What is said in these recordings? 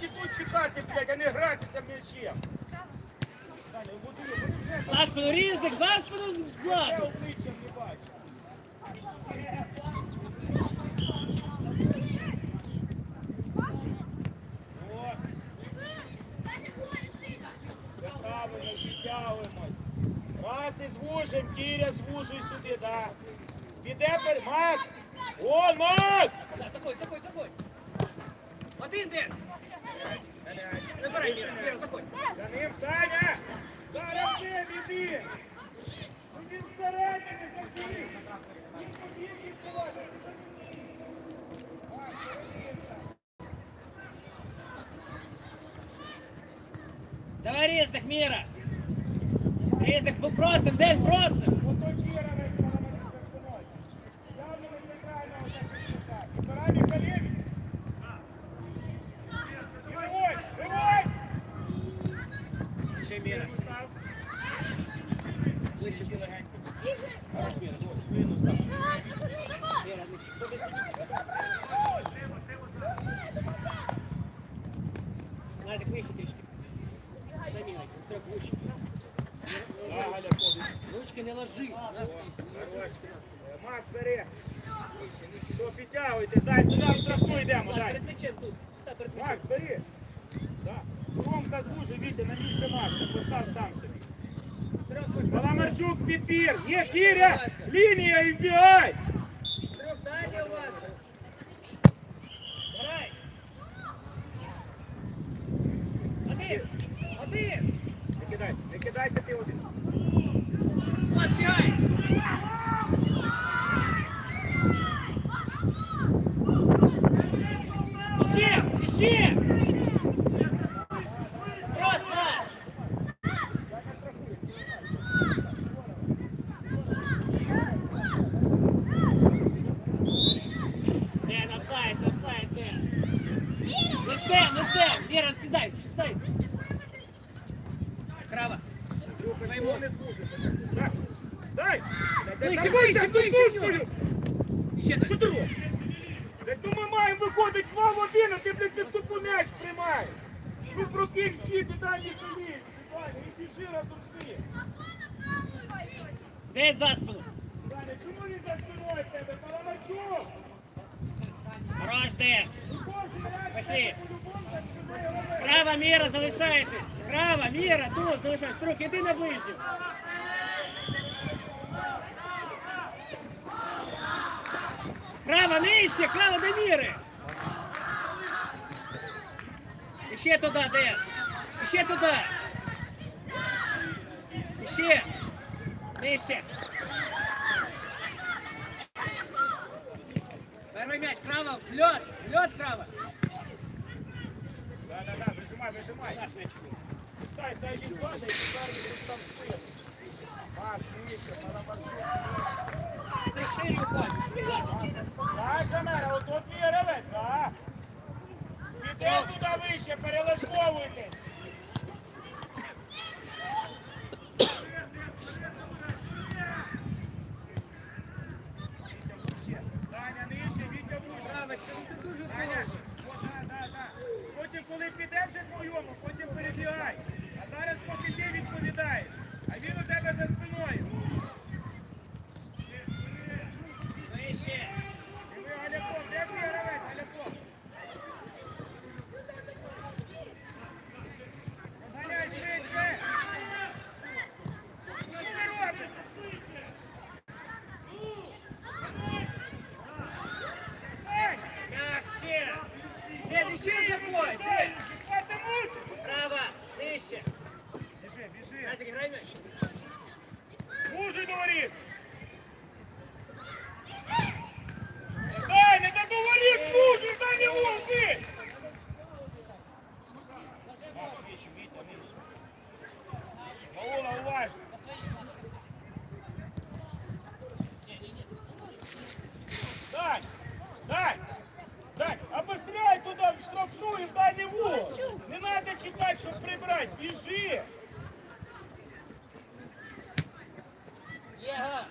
тут чекати, блядь, а не гратися м'ячем. За спину різник, за спину Я Влад. обличчя не бачу. О, все правильно, відтягуємось. Раз і звужим, Кіря, звужуй сюди, да. Піде пер... Макс! О, Макс! Заходь, заходь, заходь. Один день. Набирай, Міра, Міра, заходь. За ним, Саня! Зараз ти віди! Ну він всередині закрив! Він побіг і входить. Давай різник, Міра. Різник, бо просим, день, просим. дай. перед м'ячем тут. Став перед м'ячем. Макс, бери. Да. Ромка звужи, Вітя, на місце Макса, постав сам собі. Трьох вище. Паламарчук підбір. Є, Кіря, лінія і вбігай. Трьох далі у вас. Грай. Один. Один. Не кидайся, не кидайся ти один. Влад, Бігай. Іще, іще. Просто. Не, на сайт, на сайт, не. Лице, лице. Вера, сідай, сідай. Крава. Друга, чого не звужиш? Так, дай. Ближче, Забийся ближче, в ближче, ту свою. Іще так. Що ти то ми маємо виходити два в один, а ти, блядь, не ступу приймаєш. Ну прокинь хід і дай їх коліс. І біжи разом з ним. Десь за спину. Саня, чому він за спиною тебе? Паламарчук! Хорош, де. Ну Пошли. Права міра залишайтесь. Права міра тут залишайтесь. Струк, іди на ближню. Право нижче, право до міри. Іще туди, де. Іще туди. Іще. Нижче. Перший м'яч, право, в льот, в льот право. Да, да, да, вижимай, вижимай. Наш м'яч. Пускай, дай він падає, і зараз він там спину. Макс, нижче, Паламарчук. Ти шире уходиш. Так, туди вище, перелаштовуйтесь. Потім, коли піде вже своєму, потім перебігай. А зараз поки ти відповідаєш, а він не вот. Не надо читать, чтобы прибрать. Бежи. Yeah.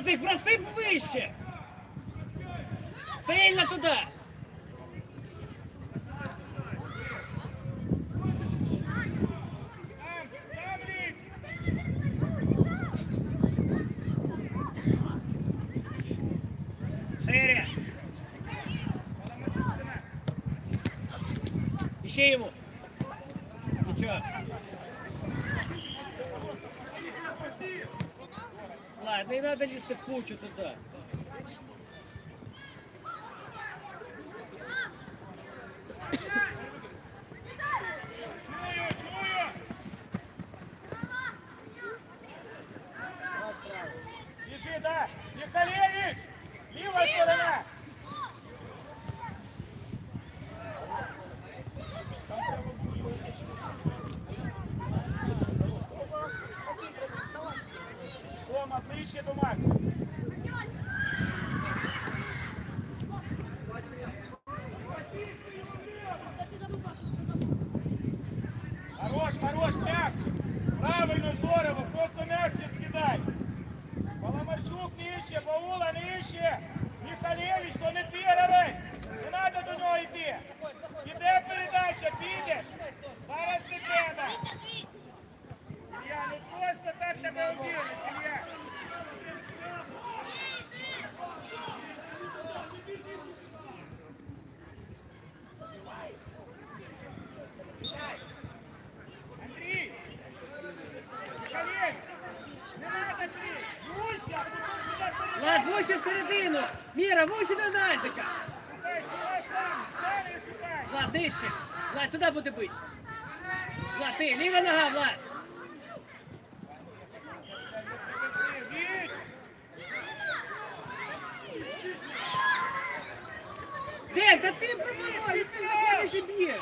з просып просип. Сильно туда. Шире. Еще ему. Давай, не надо лізти в кучу туди. Хорош, мягче. Правый ближче. Влад, сюди буде бить. Влад, ти, ліва нога, Влад. Де, та ти пробиваєш, ти заходиш і б'єш.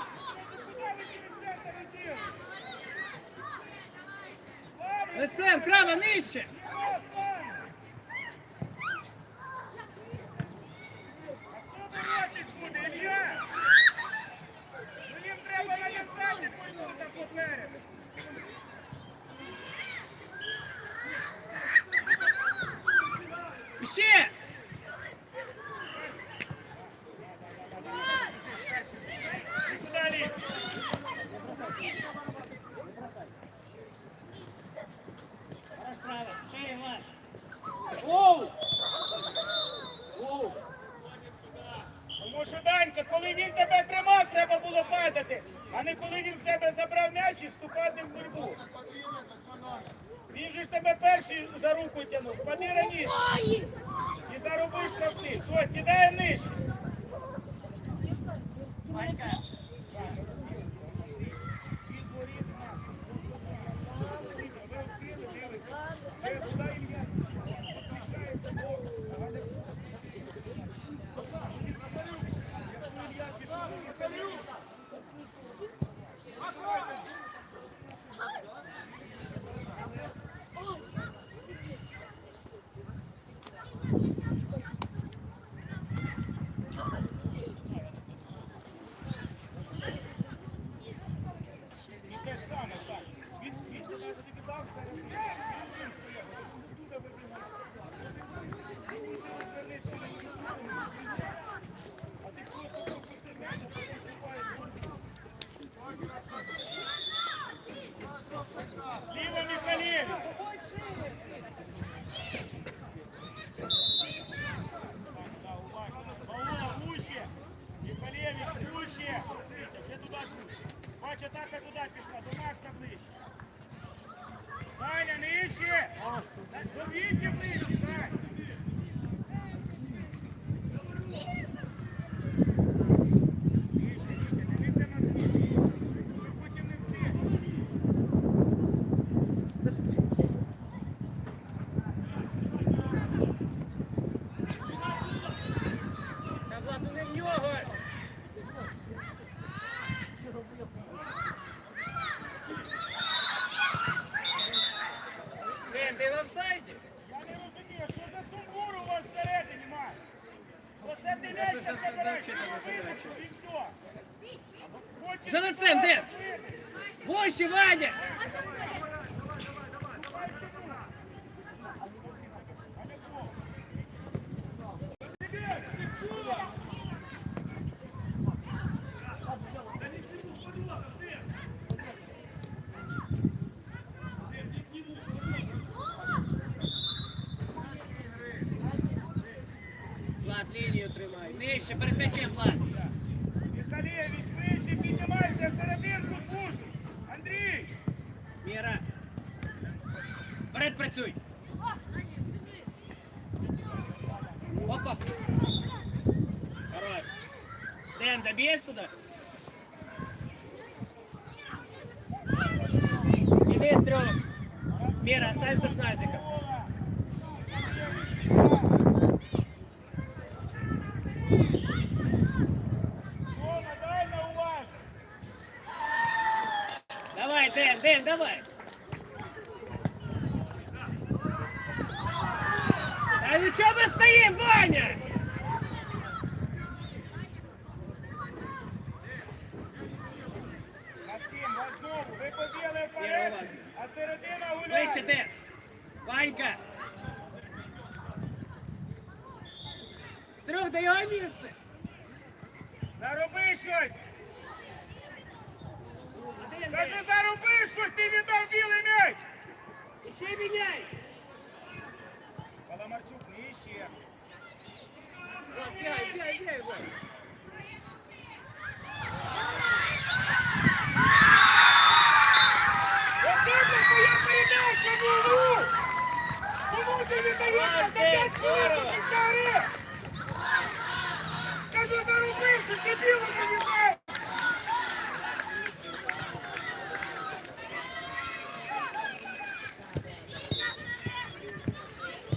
Лицем, крава нижче. падати, а не коли він в тебе забрав м'яч і вступати в борьбу. Він же ж тебе перший за руку тягнув, пади раніше. І зароби штрафний. Ось сідає нижче. тримай. Нижче, перед м'ячем, Влад. Михалєвич, вище піднімайся, серединку служи. Андрій! Міра. Вперед працюй. Опа. Хорош. Дэн, добьешь туда? Дэн, Дэн, давай. Да ну чё мы стоим, Ваня? Максим, вас знову, ви побігли Ні, вперед, уважно. а середина гуляє. Вище, Дэн. Ванька. Стрём, дай его место. Зароби щось. Один, Кажи, Дэн. зароби щось, ти віддав білий м'яч. Еще меняй. Паламарчук, нижче. Вот, бегай, бегай, бегай, вот. Оце це твоя передача, Вову! Кому ти віддаєш на 5 хвилин до кінця гри? Кажу, зароби щось, ти білий не віддав.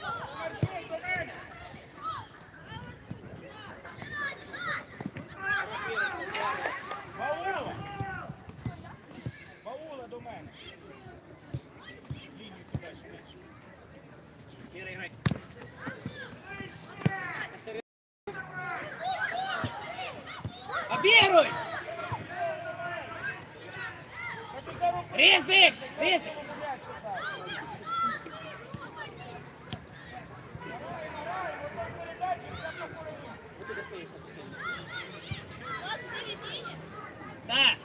Паламарчук, до мене. Баула! Баула до мене. Лінію туди швидше. Мира, играй. Обігруй! Кажу, зароби. Різник! Різник! Да!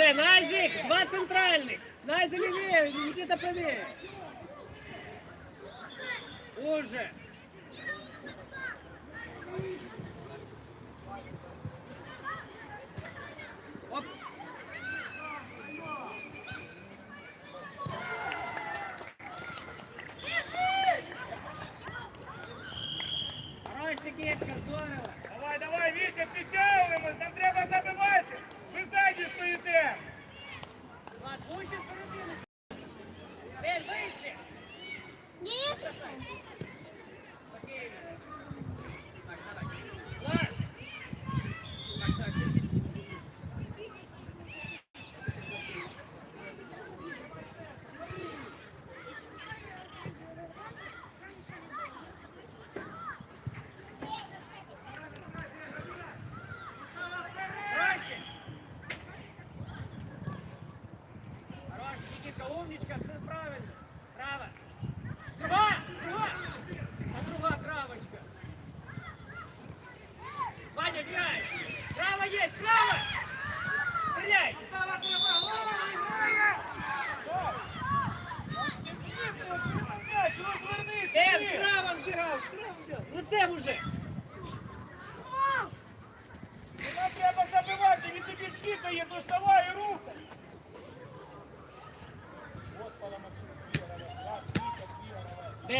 Ниже, Найзик, Два центральных! Назик левее, Никита правее! Уже! Thank you.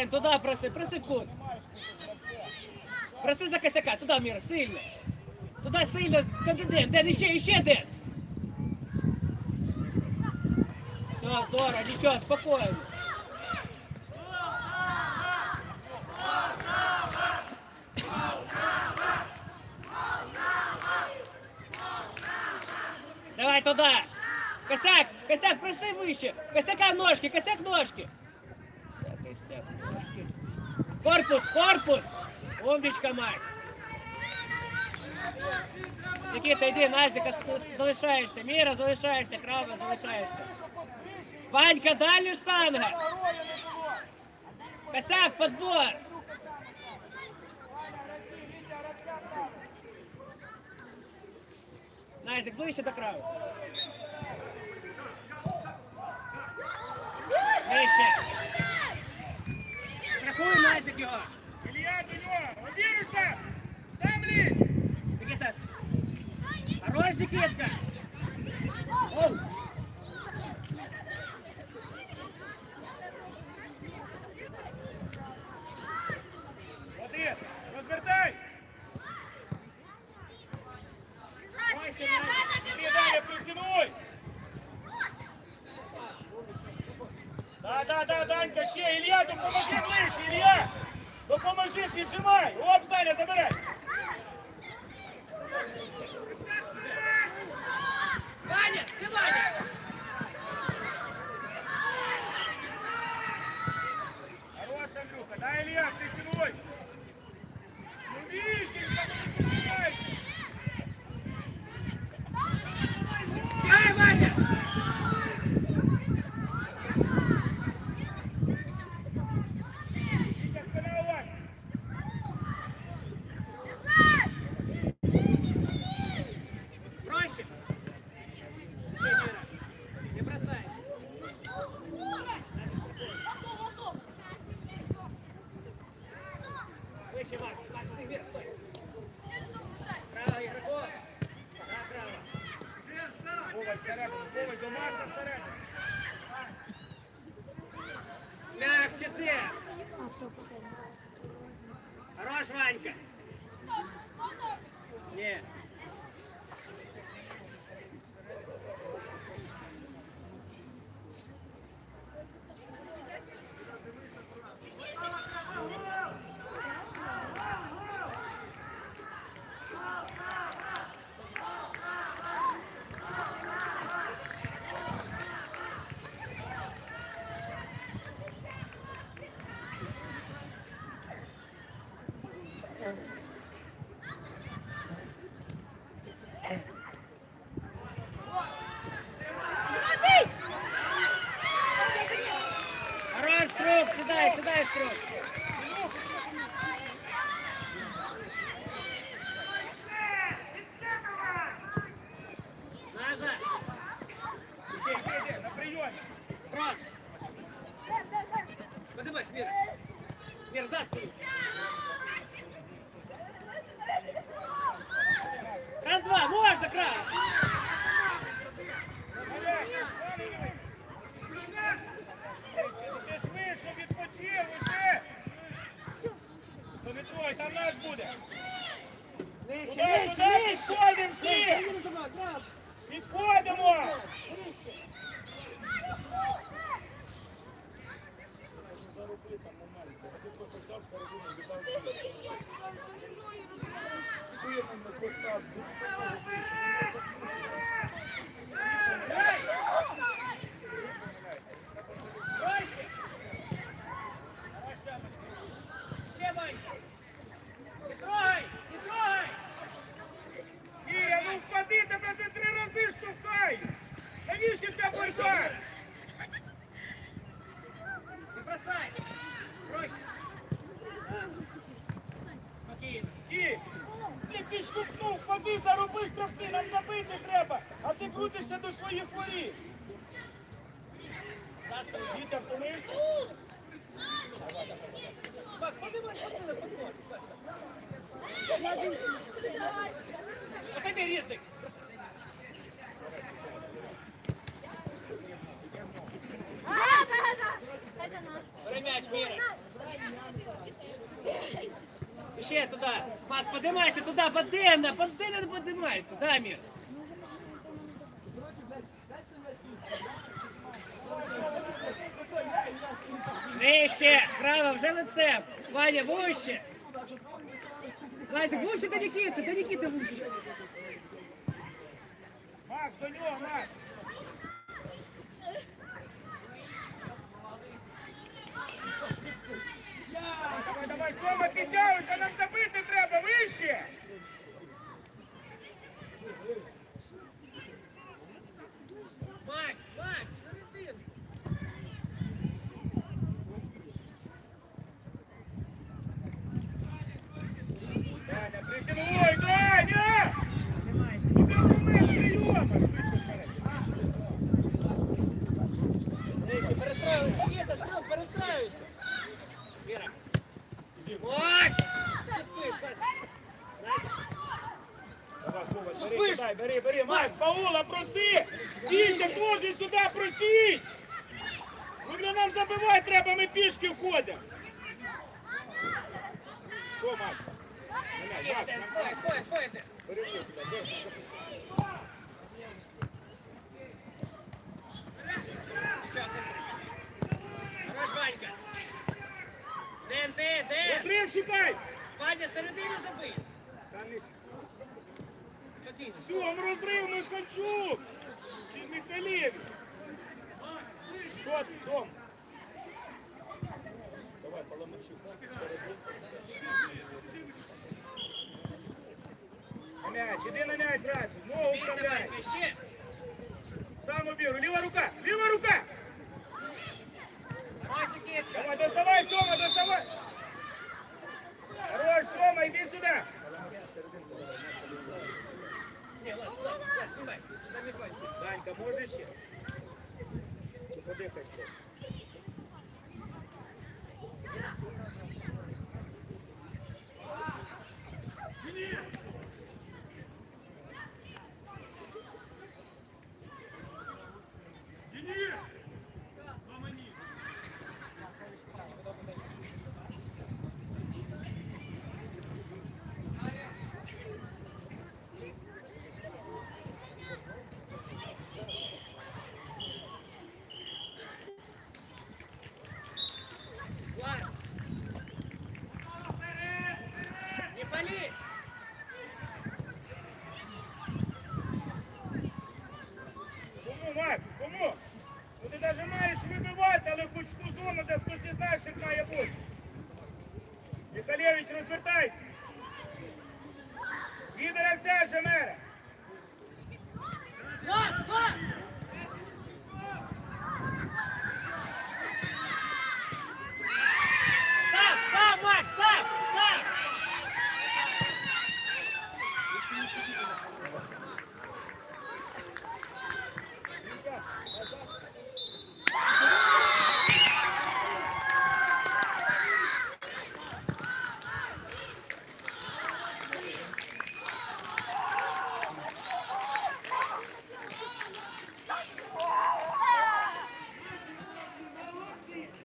гравець. Дэн, туда проси, проси в кут. Маєш кусок гравця. Проси за косяка, туда, Мира, сильно. Туда сильно, туди Дэн, Дэн, іще, іще Дэн. Все, здорово, нічого, спокійно. Давай туда. Косяк, косяк, проси вище. Косяка в ножки, косяк в ножки. Да, Косяк в ножки. Корпус, корпус. Умничка, Макс. Никита, йди, Назика, с- залишаєшся. Міра, залишаєшся, Крава, залишаєшся. Ванька, далі штанга. Косяк, подбор. Назик, ближче до крави. Нижче. Страхуй, Назик, його. Ілія до нього, обіруйся! Сам лізь! Никита. Хорош, Никитка. Оу. Да, да, да, Данька, ще, Ілля, допоможи ближче, Ілля! Допоможи, піджимай! Оп, Саня, забирай! Ваня, ти Ваня. Вітя втомився? Макс, подивись, подивись, подивись. Отойди, різник. М'яч, Міра. Ще туди. Макс, подимайся туди, подивно, подивно подимайся. Да, Мір. Нижче, право, вже лицем. Ваня, вище. Лазик, вище до Нікіти, до Нікіти вище. Макс, до нього, Макс. Давай, давай, Сома, підтягуйся, нам забити треба, вище. Макс, Макс, середину. Даня, присіли, ой, Даня! Іди в момент прийома, швидше вперед, швидше. Нижче, перестраюйся, Нікіта, строк, перестраюйся. Віра. Макс! Ти спиш, Вася. Давай, Вова, Що бери, бери, бери, Макс, Паула, проси! Дійте, хлопці, сюди, просіть! Ну, для нам забивати треба, ми пішки входимо. Що, Макс? Давай, Макс, Макс, ти. бери його сюди, де, запускай. Хорош, Ванька. Ден, ти, Ден. Розрив шукай! Ваня, середину забий. Та не. Все, ну розрив Михальчук! Чи Михайлів? Що ти, Сом? Давай, Паламарчук. На м'яч, іди на м'яч зразу. Ногу Бійся, вставляй. Ванька, ще. Сам обігу. Ліва рука, ліва рука! Ось, Нікітка. Давай, доставай, Сома, доставай! Хорош, Сома, іди сюди! Ні, снимай, Ваньки. Данька, можеш ще? Чи подихай ще? Влад. Не пали. Кому, Макс, кому? Ну ти навіть маєш вибивати, але де хтось із наших має бути. Віталєвич, розвертайся. Від гравця